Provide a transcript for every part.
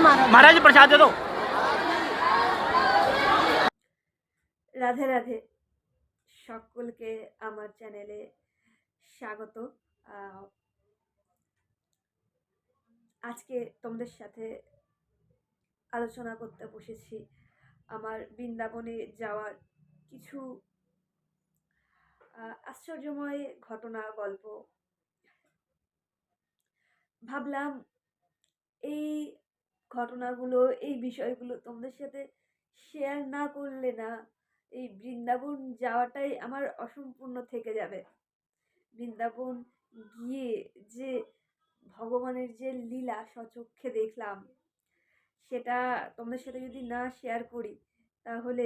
महाराज जी प्रसाद दे दो রাধে রাধে সকলকে আমার চ্যানেলে স্বাগত আহ, আজকে তোমাদের সাথে আলোচনা করতে বসেছি আমার বৃন্দাবনে যাওয়ার কিছু আহ, আশ্চর্যময় ঘটনা গল্প ভাবলাম এই ঘটনাগুলো, এই বিষয়গুলো তোমাদের সাথে শেয়ার না করলে না, এই বৃন্দাবন যাওয়াটাই আমার অসম্পূর্ণ থেকে যাবে। বৃন্দাবন গিয়ে যে ভগবানের যে লীলা সচক্ষে দেখলাম, সেটা তোমাদের সাথে যদি না শেয়ার করি, তাহলে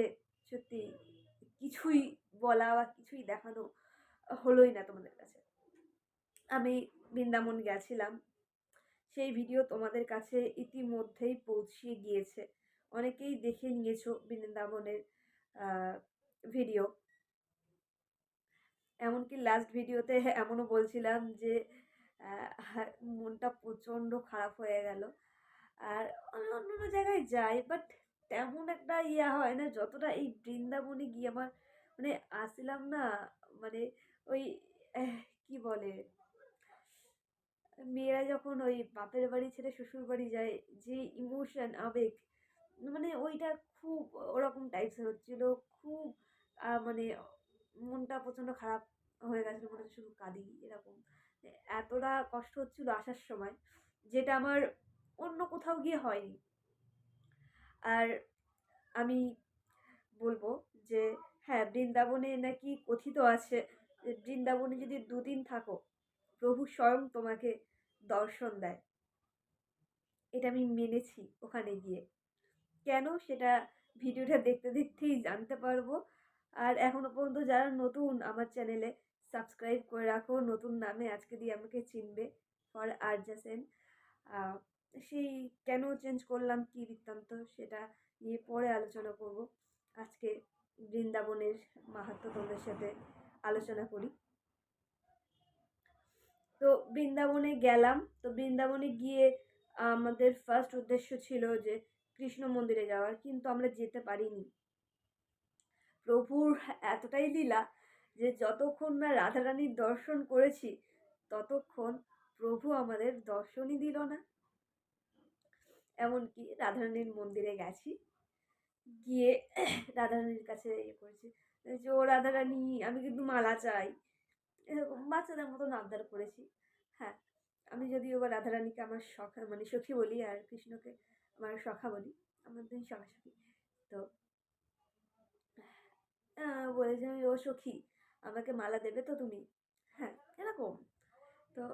সত্যি কিছুই বলা বা কিছুই দেখানো হলোই না তোমাদের কাছে। আমি বৃন্দাবন গেছিলাম। সেই ভিডিও তোমাদের কাছে ইতিমধ্যেই পৌঁছিয়ে গিয়েছে। অনেকেই দেখে নিয়েছো বৃন্দাবনের ভিডিও। এমনকি লাস্ট ভিডিওতে এমনও বলছিলাম যে মনটা প্রচণ্ড খারাপ হয়ে গেল। আর আমি অন্য জায়গায় যাই বাট তেমন একটা ইয়া হয় না, যতটা এই বৃন্দাবনে গিয়ে আমার মানে আসছিলাম না মানে ওই, কি বলে? মেয়েরা যখন ওই বাপের বাড়ি ছেড়ে শ্বশুর বাড়ি যায়, যে ইমোশন আবেগ মানে ওইটা খুব ওরকম টাইপসের হচ্ছিল। খুব মানে মনটা প্রচণ্ড খারাপ হয়ে গেছিল, মনে শুধু কাঁদি এরকম। এতটা কষ্ট হচ্ছিল আসার সময়, যেটা আমার অন্য কোথাও গিয়ে হয়নি। আর আমি বলব যে হ্যাঁ বৃন্দাবনে নাকি কথিত আছে বৃন্দাবনে যদি দুদিন থাকো প্রভু স্বয়ং তোমাকে দর্শন দেয়। এটা আমি মেনেছি ওখানে গিয়ে। কেন? সেটা ভিডিওটা দেখতে দেখতেই জানতে পারব। আর এখনও পর্যন্ত যারা নতুন আমার চ্যানেলে সাবস্ক্রাইব করে রাখো, নতুন নামে আজকে দিয়ে আমাকে চিনবে ফর আরজা সেন। সেই কেন চেঞ্জ করলাম, কি বৃত্তান্ত সেটা নিয়ে পরে আলোচনা করব। আজকে বৃন্দাবনের মাহাত্ম তোমাদের সাথে আলোচনা করি। তো বৃন্দাবনে গেলাম। তো বৃন্দাবনে গিয়ে আমাদের ফার্স্ট উদ্দেশ্য ছিল যে কৃষ্ণ মন্দিরে যাওয়ার, কিন্তু আমরা যেতে পারিনি। প্রভুর এতটাই লীলা যে যতক্ষণ না রাধারানীর দর্শন করেছি, ততক্ষণ প্রভু আমাদের দর্শনই দিল না। এমনকি রাধারানীর মন্দিরে গেছি। গিয়ে রাধারানীর কাছে ইয়ে করেছি যে, ও রাধারানী, আমি কিন্তু মালা চাই। এরকম বাচ্চাদের মতন আবদার করেছি। হ্যাঁ আমি যদিও বা রাধারানীকে আমার সখা মানে সখী বলি আর কৃষ্ণকে আমার সখা বলি, আমার দুই সখা সখী। তো বলেছে আমি ও সখী, আমাকে মালা দেবে তো তুমি? হ্যাঁ এরকম। তো,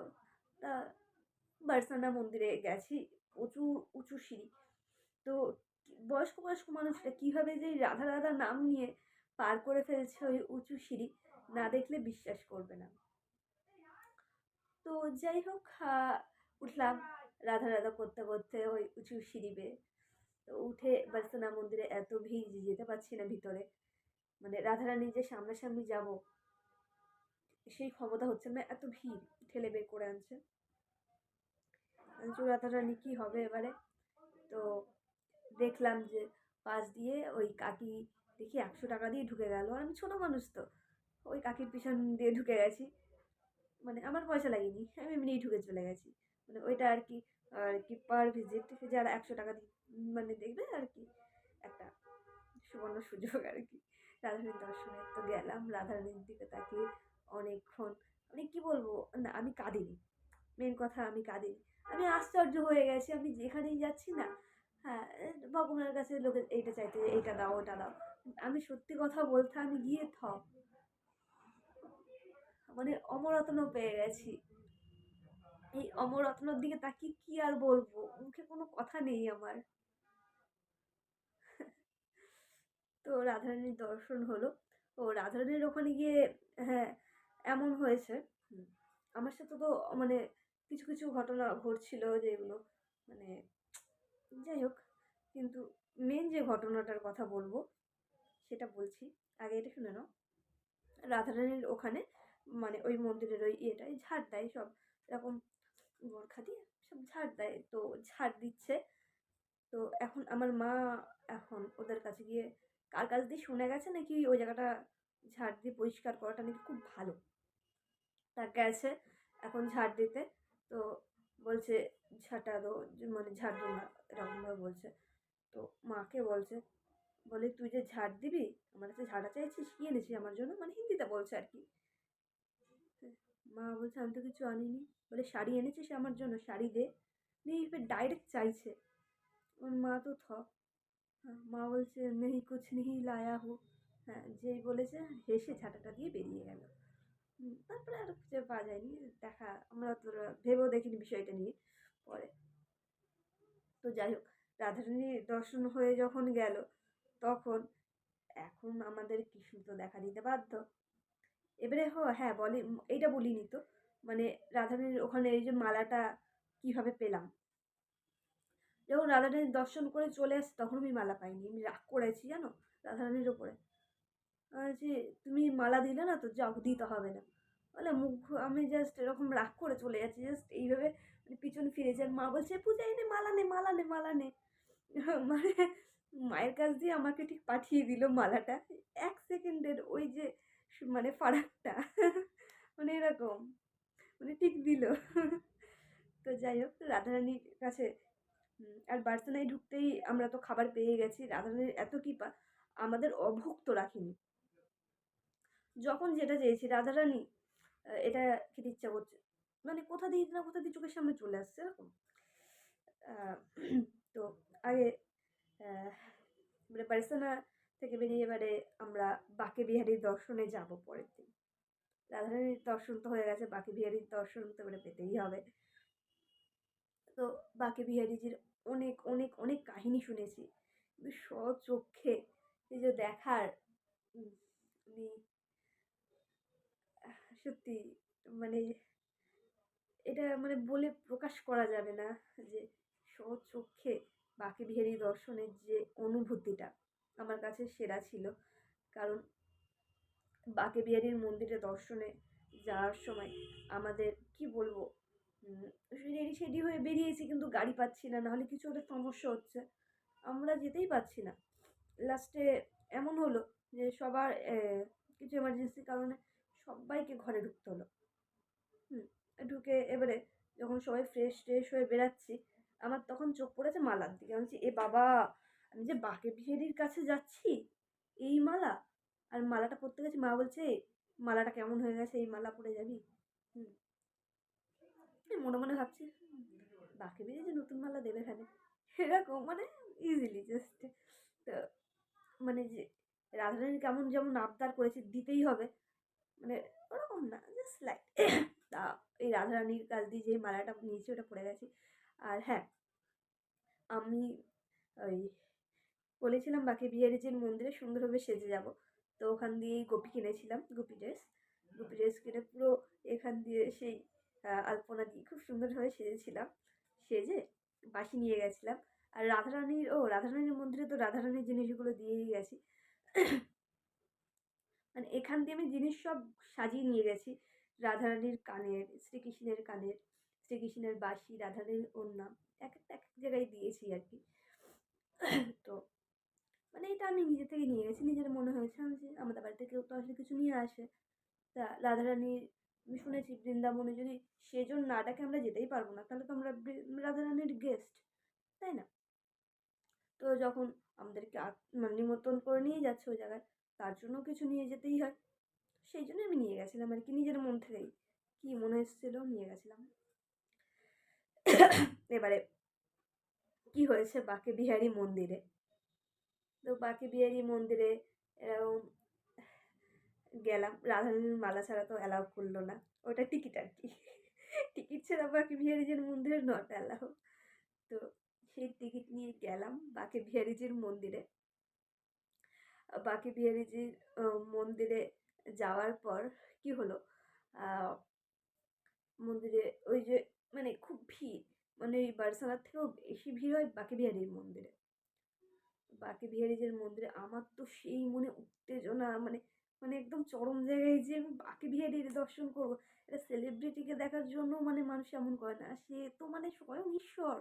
তা বার্সানা মন্দিরে গেছি, উঁচু উঁচু সিঁড়ি। তো, বয়স্ক বয়স্ক মানুষরা কীভাবে যে রাধা রাধা নাম নিয়ে পার করে ফেলছে ওই উঁচু সিঁড়ি না দেখলে বিশ্বাস করবে না। তো যাই হোক উঠলাম। রাধা রাধা করতে করতে ওই উঁচু সিঁড়ি তো উঠে বার্সানা মন্দিরে এত ভিড় যে যেতে পারছি না ভিতরে। মানে রাধারানী যে সামনাসামনি যাব, সেই ক্ষমতা হচ্ছে না, এত ভিড় ঠেলে বের করে আনছে। রাধারানী, কি হবে এবারে? তো দেখলাম যে পাশ দিয়ে ওই কাকি দেখি একশো টাকা দিয়ে ঢুকে গেল। আর আমি ছোটো মানুষ তো। ওই কাকির পিছন দিয়ে ঢুকে গেছি। মানে আমার পয়সা লাগেনি, আমি এমনিই ঢুকে চলে গেছি। মানে ওইটা আর কি আর কি পার ভিজিট যারা একশো টাকা মানে দেখবে আর কি, একটা সুবর্ণ সুযোগ আর কি। রাধারানীর দর্শনে তো গেলাম রাধারানীর দিকে তাকিয়ে অনেকক্ষণ মানে কি বলব, না আমি কাঁদিনি। মেন কথা আমি কাঁদিনি। আমি আশ্চর্য হয়ে গেছি, আমি যেখানেই যাচ্ছি না হ্যাঁ ভগবানের কাছে লোকে এইটা চাইতে, এইটা দাও, ওটা দাও। আমি সত্যি কথা বলতে আমি গিয়ে থ মানে অমরত্ন পেয়ে গেছি। এই অমরত্নর দিকে তাকিয়ে কি আর বলব? মুখে কোনো কথা নেই আমার। তো রাধারানীর দর্শন হলো। ও রাধারানীর ওখানে গিয়ে হ্যাঁ এমন হয়েছে। আমার সাথে তো মানে কিছু কিছু ঘটনা ঘটছিল যেগুলো মানে যাই হোক, কিন্তু মেন যে ঘটনাটার কথা বলব, সেটা বলছি। আগে এটা শুনে নাও। রাধারানীর ওখানে মানে ওই মন্দিরের ওই ইয়েটাই ঝাড় দেয় সব এরকম গোর্খা দিয়ে সব ঝাড় দেয়। তো ঝাড় দিচ্ছে। তো এখন আমার মা এখন ওদের কাছে গিয়ে কার কাছ দিয়ে শুনে গেছে নাকি ওই জায়গাটা ঝাড় দিয়ে পরিষ্কার করাটা নাকি খুব ভালো? তা গেছে এখন ঝাড় দিতে। তো বলছে ঝাঁটা দো মানে ঝাড় দো না এরকমভাবে বলছে। তো মাকে বলছে, বলে তুই যে ঝাড় দিবি, আমার কাছে ঝাড়া চাইছিস, কি এনেছিস আমার জন্য? মানে হিন্দিতে বলছে আর কি। মা বলছে, আমি তো কিছু আনিনি। বলে, শাড়ি এনেছিস আমার জন্য? শাড়ি দে। নিয়ে এবার ডাইরেক্ট চাইছে। ওর মা তো থ। হ্যাঁ মা বলছে, নেই, কুছ নেই, লায়া হো। হ্যাঁ যেই বলেছে, হেসে ঝাঁটাটা দিয়ে বেরিয়ে গেল। তারপরে আর খুঁজে পাওয়া যায়নি। দেখা, আমরা তো ভেবেও দেখিনি বিষয়টা নিয়ে পরে। তো যাই হোক রাধারানীর দর্শন হয়ে যখন গেল, তখন এখন আমাদের কৃষ্ণ তো দেখা দিতে বাধ্য। এবারে হ হ্যাঁ বলে এইটা বলিনি তো। মানে রাধারানীর ওখানে এই যে মালাটা কীভাবে পেলাম। যখন রাধারানীর দর্শন করে চলে আসি, তখন আমি মালা পাইনি। আমি রাগ করেছি, জানো, রাধারানীর ওপরে বলছি তুমি মালা দিলে না তো যাও দিতে হবে না। বলে, মুখ আমি জাস্ট এরকম রাগ করে চলে যাচ্ছি জাস্ট এইভাবে মানে পিছন ফিরেছি। আর মা বলছে, পূজা, এনে মালা নে মালা নে মালা নে। মানে মায়ের কাছ দিয়ে আমাকে ঠিক পাঠিয়ে দিল মালাটা। এক সেকেন্ডের ওই যে মানে ফারাকটা। মানে এরকম। মানে ঠিক দিল। তো যাই হোক, রাধারানীর কাছে আর বার্সেনায় ঢুকতেই আমরা তো খাবার পেয়ে গেছি। রাধারানীর এত কৃপা, আমাদের অভুক্ত রাখিনি। যখন যেটা চেয়েছি, রাধারানী এটা খেতে ইচ্ছা করছে। মানে কোথা দিয়ে না কোথা দিয়ে চোখের সামনে চলে আসছে এরকম। তো আগে মানে বার্সেনা থেকে বেরিয়ে এবারে আমরা বাকে বিহারীর দর্শনে যাব পরের দিন। রাধারানীর দর্শন তো হয়ে গেছে বাকি বিহারীর দর্শন তো এবারে পেতেই হবে। তো বাকে বিহারীজির অনেক অনেক অনেক কাহিনী শুনেছি। কিন্তু স্বচক্ষে এই যে দেখার উম, আমি সত্যি মানে এটা মানে বলে প্রকাশ করা যাবে না যে স্বচক্ষে বাকে বিহারী দর্শনের যে অনুভূতিটা। আমার কাছে সেরা ছিল। কারণ বাঁকে বিহারীর মন্দিরে দর্শনে যাওয়ার সময় আমাদের, কি বলব রেডি সেডি হয়ে বেরিয়েছি কিন্তু গাড়ি পাচ্ছি না, নাহলে কিছু একটা সমস্যা হচ্ছে। আমরা যেতেই পারছি না। লাস্টে এমন হলো যে সবার কিছু এমার্জেন্সির কারণে সবাইকে ঘরে ঢুকতে হলো। হুম, ঢুকে এবারে যখন সবাই ফ্রেশ ট্রেশ হয়ে বেরাচ্ছি, আমার তখন চোখ পড়েছে মালার দিকে। আমি বলছি, এ বাবা আমি যে বাকে বিহারির কাছে যাচ্ছি এই মালা? আর মালাটা পরতে গেছি মা বলছে মালাটা কেমন হয়ে গেছে? এই মালা পরে যাবি? হুম। মনে মনে ভাবছি "হুম, বাকে বিহারি যে নতুন মালা দেবে এখানে। এরকম মানে ইজিলি জাস্ট তো মানে যে রাধারানী কেমন যেমন আবদার করেছে দিতেই হবে। মানে ওরকম না জাস্ট লাইক তা এই রাধারানীর কাছ দিয়ে যে মালাটা নিয়েছি ওটা পরে গেছি। আর হ্যাঁ আমি ওই বলেছিলাম বাকি বিহারিজির মন্দিরে সুন্দরভাবে সেজে যাব। তো ওখান দিয়েই গোপী কিনেছিলাম, গোপী ড্রেস গোপী ড্রেস কিনে পুরো এখান দিয়ে সেই আলপনা দিয়ে খুব সুন্দরভাবে সেজেছিলাম। সেজে বাসি নিয়ে গেছিলাম। আর রাধারানীর, ও, রাধারানীর মন্দিরে তো রাধারানীর জিনিসগুলো দিয়েই গেছি। মানে এখান দিয়ে আমি জিনিস সব সাজিয়ে নিয়ে গেছি। রাধারানীর কানের, শ্রীকৃষ্ণের কানের, শ্রীকৃষ্ণের বাঁশি, রাধারানীর এক একটা, এক এক জায়গায় দিয়েছি আর কি। তো মানে এটা আমি নিজে থেকে নিয়ে গেছি। নিজের মনে হয়েছে যে আমাদের বাড়িতে কেউ তো আসলে কিছু নিয়ে আসে। তা রাধারানীর, আমি শুনেছি বৃন্দাবনে যদি সেজন না ডাকে আমরা যেতেই পারব না। তাহলে তো আমরা রাধারানীর গেস্ট তাই না? তো যখন আমাদেরকে মানে নিমন্ত্রণ করে নিয়ে যাচ্ছে ওই জায়গায়, তার জন্য কিছু নিয়ে যেতেই হয়। সেই জন্য আমি নিয়ে গেছিলাম আর কি, নিজের মন থেকেই। কি মনে এসেছিল নিয়ে গেছিলাম। এবারে কি হয়েছে বাকে বিহারি মন্দিরে? তো বাকে বিহারী মন্দিরে এরকম গেলাম। রাধারানীর মালা ছাড়া তো অ্যালাউ করল না। ওটা টিকিট আর কি। টিকিট ছাড়া বাকি বিহারীজির মন্দিরে নট অ্যালাউ তো সেই টিকিট নিয়ে গেলাম বাকে বিহারীজির মন্দিরে। বাকি বিহারীজির মন্দিরে যাওয়ার পর কি হলো? মন্দিরে ওই যে মানে খুব ভিড়। মানে বারসানার থেকেও বেশি ভিড় হয় বাকে বিহারীর মন্দিরে। বাকে বিহারীজির মন্দিরে আমার তো সেই মনে উত্তেজনা মানে মানে একদম চরম জায়গায় যে আমি বাকে বিহারীর দর্শন করব। এটা সেলিব্রিটিকে দেখার জন্য মানে মানুষ এমন করে না। সে তো মানে স্বয়ং ঈশ্বর,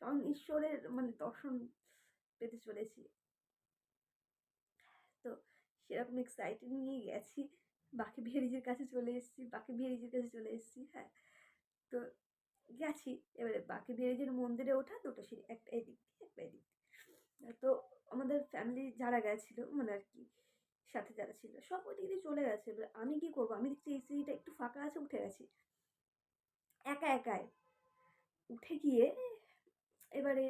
স্বয়ং ঈশ্বরের মানে দর্শন পেতে চলেছি। তো সেরকম এক্সাইটেড নিয়ে গেছি। বাকি বিহারিজির কাছে চলে এসেছি, বাকি বিহারিজির কাছে চলে এসেছি হ্যাঁ। তো গেছি। এবারে বাকি বিহারিজির মন্দিরে ওঠা, দুটো সিঁড়ি, একটা এদিক একটা এদিক তো আমাদের ফ্যামিলি যারা গেছিল মানে আর কি, সাথে যারা ছিল, সব ওই দিক চলে গেছে। এবার আমি কী করব? আমি দেখছি এই সিঁড়িটা একটু ফাঁকা আছে, উঠে গেছি। একা একাই উঠে গিয়ে এবারে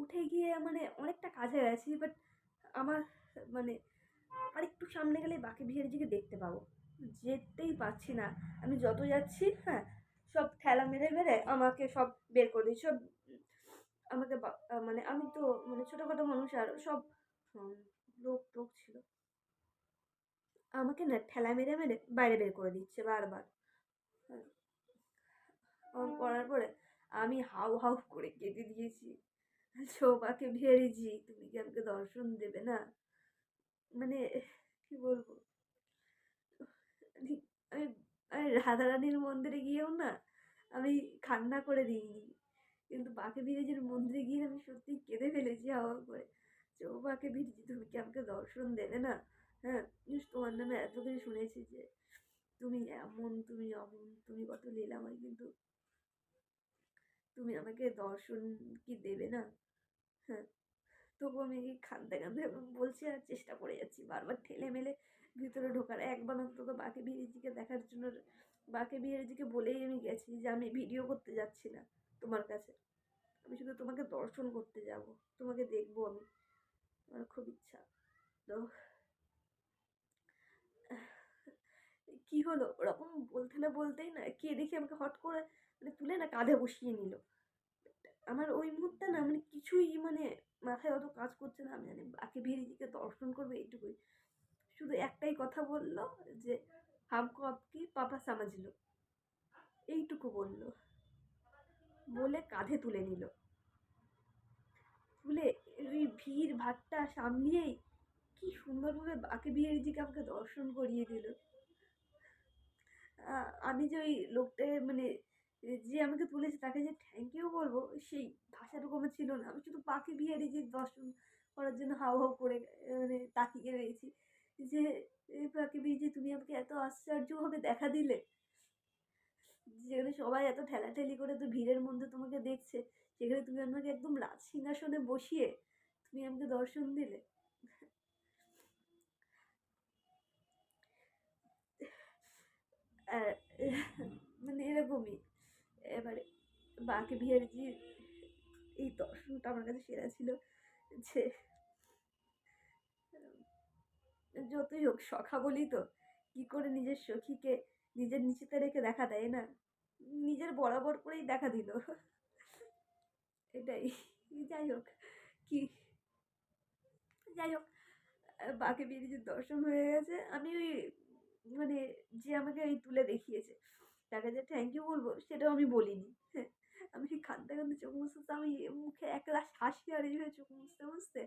উঠে গিয়ে মানে অনেকটা কাছে গেছি বাট আমার মানে আর একটু সামনে গেলে বাকি বিহারিজিকে দেখতে পাবো। যেতেই পারছি না। আমি যত যাচ্ছি হ্যাঁ সব ঠেলা মেরে মেরে আমাকে সব বের করে দিচ্ছে। সব আমাকে মানে আমি তো মানে ছোটোখাটো মানুষ আর সব লোক টোক ছিল। আমাকে না ঠেলা মেরে মেরে বাইরে বের করে দিচ্ছে বারবার। হ্যাঁ। করার পরে আমি হাউ হাউ করে কেঁদে দিয়েছি। সৌভাকে ভেরেছি তুমি কি আমাকে দর্শন দেবে না? মানে কি বলব? আমি রাধারানীর মন্দিরে গিয়েও না, আমি কান্না করে দিইনি। কিন্তু বাকে বিরেজির মন্দিরে গিয়ে আমি সত্যি কেঁদে ফেলেছি হাওয়া করে। চৌবাকে বিরেজি তুমি কি আমাকে দর্শন দেবে না? হ্যাঁ তোমার নামে এত শুনেছি যে, তুমি এমন, তুমি অমন, তুমি কত লীলাময়, কিন্তু তুমি আমাকে দর্শন কি দেবে না? হ্যাঁ তবু আমি কি কাঁদতে কাঁদতে বলছি আর চেষ্টা করে যাচ্ছি। বারবার ঠেলে মেলে ভিতরে ঢোকার। একবার অন্তত বাকি বিহারিজিকে দেখার জন্য, বাকি বিহারিজিকে বলেই আমি গেছি যে আমি ভিডিও করতে যাচ্ছি না। তোমার কাছে। আমি শুধু তোমাকে দর্শন করতে যাব। তোমাকে দেখব আমি। আমার খুব ইচ্ছা। তো, কি হলো? ওরকম বলতে না বলতেই না, কে দেখি আমাকে হট করে মানে তুলে না কাঁধে বসিয়ে নিল? আমার ওই মুহূর্তে না মানে কিছুই মানে মাথায় অত কাজ করছে না। আমি জানি বাকি বিহারিজিকে দর্শন করব এইটুকুই। শুধু একটাই কথা বলল যে হামকো আপকি পাপা সামাজলো এইটুকু বলল বলে কাঁধে তুলে নিল। তুলে ওই ভিড় ভাট্টা সামলিয়েই কি সুন্দরভাবে বাকি বিহারিজিকে আমাকে দর্শন করিয়ে দিল। আমি যে ওই লোকটাকে মানে যে আমাকে তুলেছে তাকে যে থ্যাংক ইউ বলব, সেই ভাষাটুকু আমার ছিল না। আমি শুধু পাখি বিহারিজির দর্শন করার জন্য হাও হাউ করে মানে তাকিয়ে রয়েছি। যে পাখি বিহারি তুমি আমাকে এত আশ্চর্যভাবে দেখা দিলে যেখানে সবাই এত ঠেলাঠেলি করে তো ভিড়ের মধ্যে তোমাকে দেখছে, সেখানে তুমি আমাকে একদম রাজ সিংহাসনে বসিয়ে তুমি আমাকে দর্শন দিলে। মানে এরকমই। এবারে বাকি বিহারিজির এই দর্শনটা আমার কাছে সেরা ছিল যে, যতই হোক সখা বলি তো, কি করে নিজের সখীকে নিজের নিচেতে রেখে দেখা দেয় না? নিজের বরাবর করেই দেখা দিল। এটাই। যাই হোক, কি? যাই হোক বাকি বিহারিজির দর্শন হয়ে গেছে। আমি ওই মানে যে আমাকে ওই তুলে দেখিয়েছে, তাকে যে থ্যাংক ইউ বলব, সেটাও আমি বলিনি। হ্যাঁ আমি কাঁদতে কাঁদতে চোখ মুছতে, আমি মুখে এক গ্লাস হাসি আর এইভাবে চোখ মুছতে মুছতে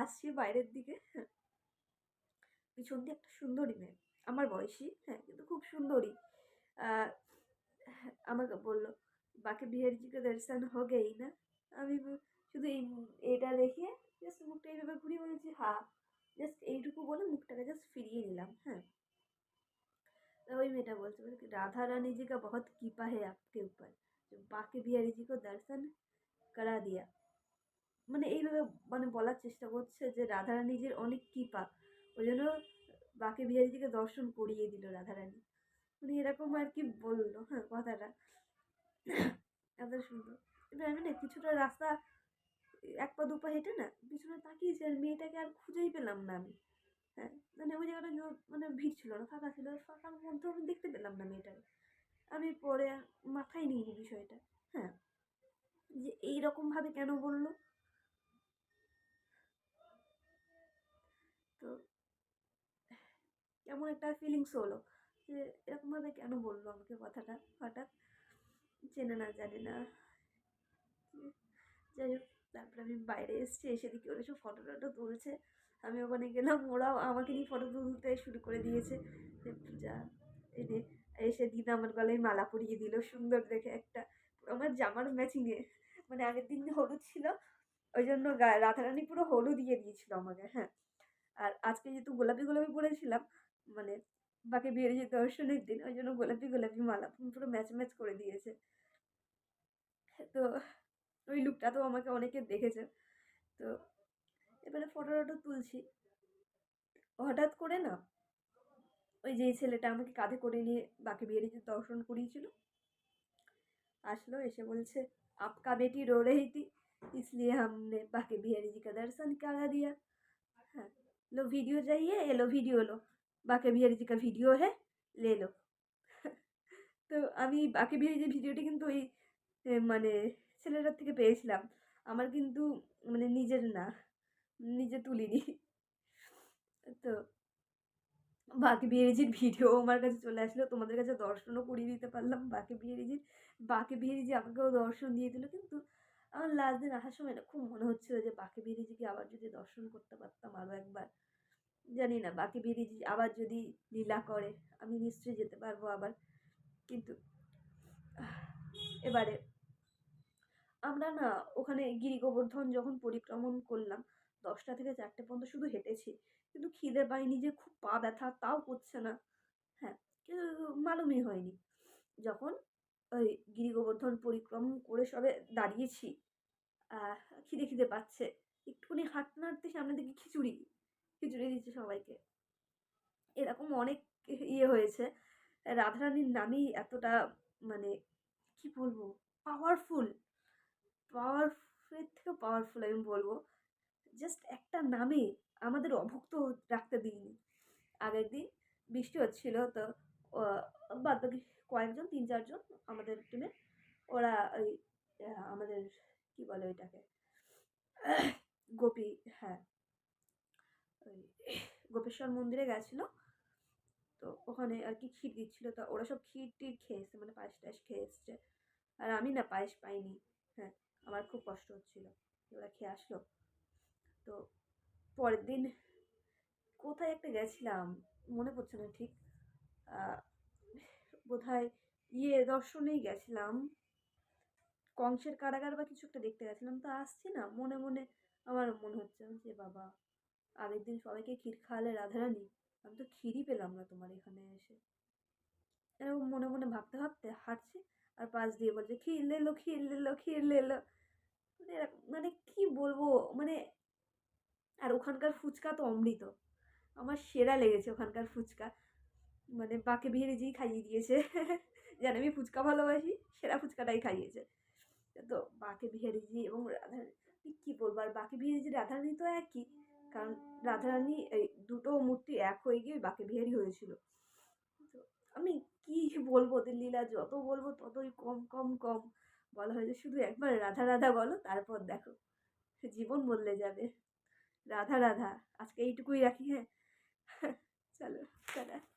আসছি বাইরের দিকে। হ্যাঁ পিছন দিয়ে একটা সুন্দরী মেয়ে, আমার বয়সী। হ্যাঁ কিন্তু খুব সুন্দরী। আমাকে বলল, বাকি বিহার জি দর্শন হো না? আমি শুধু এই এটা দেখে জাস্ট মুখটা এইভাবে ঘুরিয়ে বলেছি, হা জাস্ট এইটুকু বলে মুখটাকে জাস্ট ফিরিয়ে নিলাম হ্যাঁ? ওই মেয়েটা বলছে বলে রাধা রানী জি কা বহুত কৃপা হে আপকে উপর বাকি বিহারি জি কো দর্শন করা দিয়া। মানে এইভাবে মানে বলার চেষ্টা করছে যে রাধারানীজির অনেক কৃপা। ওই জন্য বাকি বিহারিজিকে দর্শন করিয়ে দিল রাধারানী মানে এরকম আর কি বলল হ্যাঁ কথাটা। এত সুন্দর। কিন্তু আমি না কিছুটা রাস্তা, এক পা দুপা হেঁটে না পিছনে তাকিয়েছি আর মেয়েটাকে আর খুঁজেই পেলাম না আমি। হ্যাঁ মানে ওই জায়গাটা মানে ভিড় ছিল না, ফাঁকা ছিল ফাঁকার মধ্যেও আমি দেখতে পেলাম না মেয়েটাকে আমি পরে মাথায় নিইনি বিষয়টা হ্যাঁ। যে এইরকমভাবে কেন বলল? তো, কেমন একটা ফিলিংস হলো। যে এরকমভাবে কেন বলল আমাকে কথাটা? হঠাৎ চেনে না, জানে না। যাই হোক, তারপরে আমি বাইরে এসেছি, এসে দেখি ওরা সব ফটো টটো তুলছে। আমি ওখানে গেলাম, ওরাও আমাকে নিয়ে ফটো তুলতে শুরু করে দিয়েছে। পূজা, এই নে এসে দিদা আমার গলায় মালা পরিয়ে দিল, সুন্দর দেখে একটা। আমার জামার ম্যাচিংয়ে মানে আগের দিন হলুদ ছিল, ওই জন্য রাধারানী পুরো হলুদ দিয়ে দিয়েছিল আমাকে হ্যাঁ। আর আজকে যেহেতু গোলাপি গোলাপি পরেছিলাম মানে বাকি বিয়ের যে দর্শনের দিন ওই জন্য গোলাপি গোলাপি মালা পুরো ম্যাচ ম্যাচ করে দিয়েছে তো ওই লুকটা তো আমাকে অনেকে দেখেছে তো এবারে ফটো টটো তুলছি হঠাৎ করে না ওই যে ছেলেটা আমাকে কাঁধে করে নিয়ে বাকি বিয়ের যে দর্শন করিয়েছিল আসলো এসে বলছে আপকা বেটি रो रही थी इसलिए हमने बाकी बिहारी जी का दर्शन करा दिया हाँ लो वीडियो चाहिए ये लो वीडियो लो बाकी बिहारी जी का वीडियो है ले लो তো আমি বাকি বিহারি যে ভিডিওটি কিন্তু ওই এ, মানে ছেলেটার থেকে পেয়েছিলাম আমার কিন্তু মানে নিজের না নিজে তুলিনি তো বাকি বিহারিজির ভিডিও আমার কাছে চলে আসলো তোমাদের কাছে দর্শনও করিয়ে দিতে পারলাম বাকি বিহারিজির বাকি বিহারিজি আমাকেও দর্শন দিয়ে দিল কিন্তু আমার লাস্ট দিন আসার সময় না খুব মনে হচ্ছিল যে বাকি বিহারিজিকে আবার যদি দর্শন করতে পারতাম আরও একবার জানি না, বাকি বিহারিজি আবার যদি লীলা করে, আমি নিশ্চয়ই যেতে পারব আবার। কিন্তু এবারে আমরা না ওখানে গিরি গোবর্ধন যখন পরিক্রমণ করলাম, দশটা থেকে চারটে পর্যন্ত শুধু হেঁটেছি, কিন্তু খিদে পাইনি যে খুব পা ব্যথা, তাও করছে না। হ্যাঁ কিন্তু মালুমই হয়নি। যখন ওই গিরি গোবর্ধন পরিক্রমণ করে সবে দাঁড়িয়েছি খিদে খিদে পাচ্ছে, একটুখানি হাঁটতে হাঁটতে সামনে দিকে খিচুড়ি খিচুড়ি দিচ্ছে সবাইকে। এরকম অনেক ইয়ে হয়েছে। রাধারানীর নামেই এতটা মানে কি বলব? পাওয়ারফুল পাওয়ারফুলের থেকেও পাওয়ারফুল আমি বলব। জাস্ট একটা নামে আমাদের অভুক্ত রাখতে দিইনি। আগের দিন বৃষ্টি হচ্ছিল তো বাদ বাকি কয়েকজন, তিন চারজন আমাদের টিমে ওরা ওই আমাদের কি বলে ওইটাকে? গোপী হ্যাঁ। ওই গোপেশ্বর মন্দিরে গেছিল। তো ওখানে আর কি ক্ষীর দিচ্ছিল। তো ওরা সব ক্ষীর টির খেয়ে মানে পায়েস টায়েস খেয়ে এসছে আর আমি না পায়েস পাইনি হ্যাঁ আমার খুব কষ্ট হচ্ছিল। ওরা খেয়ে আসলো। তো পরের দিন কোথায় একটা গেছিলাম, মনে পড়ছে না ঠিক। বোধহয় ইয়ে দর্শনেই গেছিলাম। কংসের কারাগার বা কিছু একটা দেখতে গেছিলাম। তো আসছি না, মনে মনে আমার মনে হচ্ছে যে বাবা আগের দিন সবাইকে ক্ষীর খাওয়ালে রাধারানী, আমি তো ক্ষীরই পেলাম না তোমার এখানে এসে। এরকম মনে মনে ভাবতে ভাবতে হাঁটছি, আর পাশ দিয়ে বলছে, ক্ষীর লেলো ক্ষীর লেলো ক্ষীর লেলো। মানে মানে কি বলব মানে আর ওখানকার ফুচকা তো অমৃত। আমার সেরা লেগেছে ওখানকার ফুচকা। মানে বাকে বিহারিজিই খাইয়ে দিয়েছে, যেন আমি ফুচকা ভালোবাসি, সেরা ফুচকাটাই খাইয়েছে। তো বাকে বিহারিজি এবং রাধারানী কী বলব, আর বাকে বিহারিজি, রাধারানী তো একই। কারণ রাধারানী এই দুটো মূর্তি এক হয়ে গিয়ে বাকে বিহারি হয়েছিল। তো আমি কি বলব ওদের লীলা, যত বলব ততই কম কম কম। বলা হয়েছে শুধু একবার রাধা রাধা বলো, তারপর দেখো। জীবন বদলে যাবে। রাধা রাধা, আজকে এইটুকুই রাখি হ্যাঁ? চলো, টাটা।